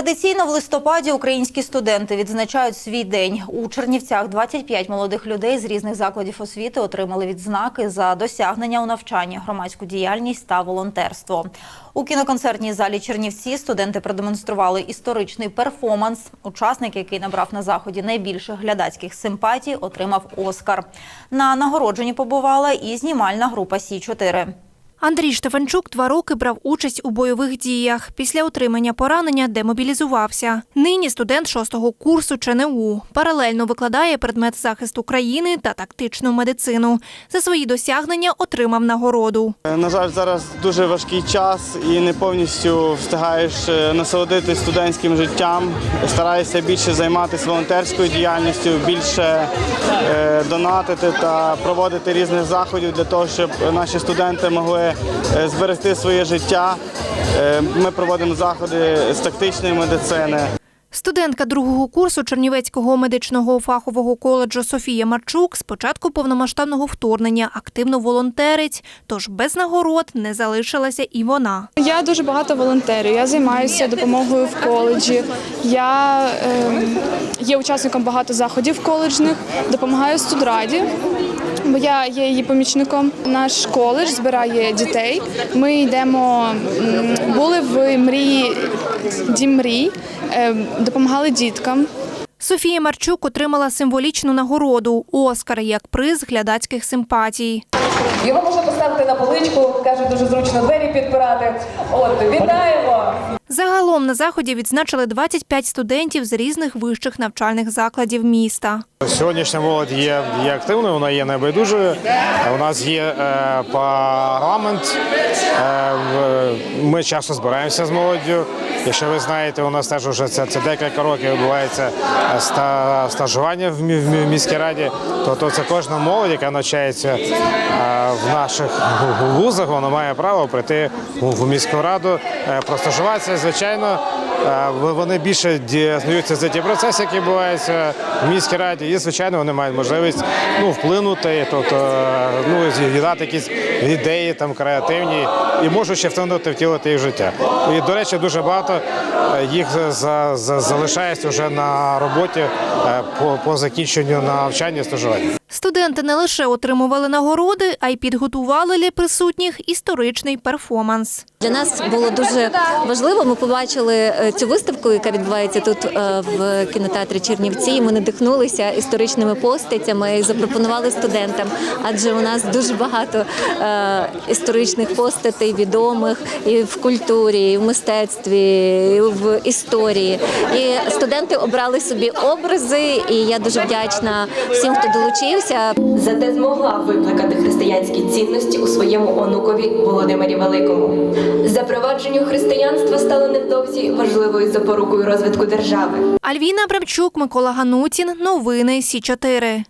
Традиційно в листопаді українські студенти відзначають свій день. У Чернівцях 25 молодих людей з різних закладів освіти отримали відзнаки за досягнення у навчанні, громадську діяльність та волонтерство. У кіноконцертній залі Чернівці студенти продемонстрували історичний перформанс. Учасник, який набрав на заході найбільше глядацьких симпатій, отримав Оскар. На нагородженні побувала і знімальна група Сі 4 Андрій Штефанчук два роки брав участь у бойових діях. Після отримання поранення демобілізувався. Нині студент шостого курсу ЧНУ. Паралельно викладає предмет захисту країни та тактичну медицину. За свої досягнення отримав нагороду. На жаль, зараз дуже важкий час і не повністю встигаєш е, насолодитись студентським життям. Стараюся більше займатися волонтерською діяльністю, більше е, донатити та проводити різних заходів для того, щоб наші студенти могли е, зберегти своє життя. Е, Ми проводимо заходи з тактичної медицини. Студентка другого курсу Чернівецького медичного фахового коледжу Софія Марчук з початку повномасштабного вторгнення активно волонтерить, тож без нагород не залишилася і вона. Я дуже багато волонтерю. Я займаюся допомогою в коледжі. Я е, є учасником багато заходів коледжних, допомагаю студраді. Бо я є її помічником. Наш коледж збирає дітей. Ми йдемо, були в мрії дім мрій, е, допомагали діткам. Софія Марчук отримала символічну нагороду Оскар як приз глядацьких симпатій. Його можна поставити на поличку, каже, дуже зручно двері підпирати. От, вітаємо! Загалом на заході відзначили 25 студентів з різних вищих навчальних закладів міста. Сьогоднішня молодь є, є активною, вона є небайдужою. У нас є е, парламент. Е, ми часто збираємося з молоддю. Якщо ви знаєте, у нас теж вже це, це декілька років відбувається е, ста, стажування в, мі- в міській раді. То, то це кожна молодь, яка навчається е, в наших вузах, вона має право прийти в, в міську раду, е, простажуватися. Звичайно, е, вони більше дізнаються за ті процеси, які відбуваються в міській раді, і звичайно вони мають можливість ну, вплинути, тобто е, ну, з'їдати якісь ідеї там креативні і можуть ще втонути втілити їх життя. І, до речі, дуже багато е, їх за, за, залишається вже на роботі по, по закінченню навчання і стажування. Студенти не лише отримували нагороди, а й підготували для присутніх історичний перформанс. Для нас було дуже важливо. Ми побачили е, цю виставку, яка відбувається тут е, в кінотеатрі Чернівці. Ми надихнулися історичними постатями і запропонували студентам. Адже у нас дуже багато е, історичних постатей, відомих і в культурі, і в мистецтві, і в історії. І студенти обрали собі образи, і я дуже вдячна всім, хто долучився. Зате змогла викликати християнські цінності у своєму онукові Володимирі Великому. Запровадженню християнства стало невдовзі важливою запорукою розвитку держави. Альвіна Абрамчук, Микола Ганутін. Новини Сі 4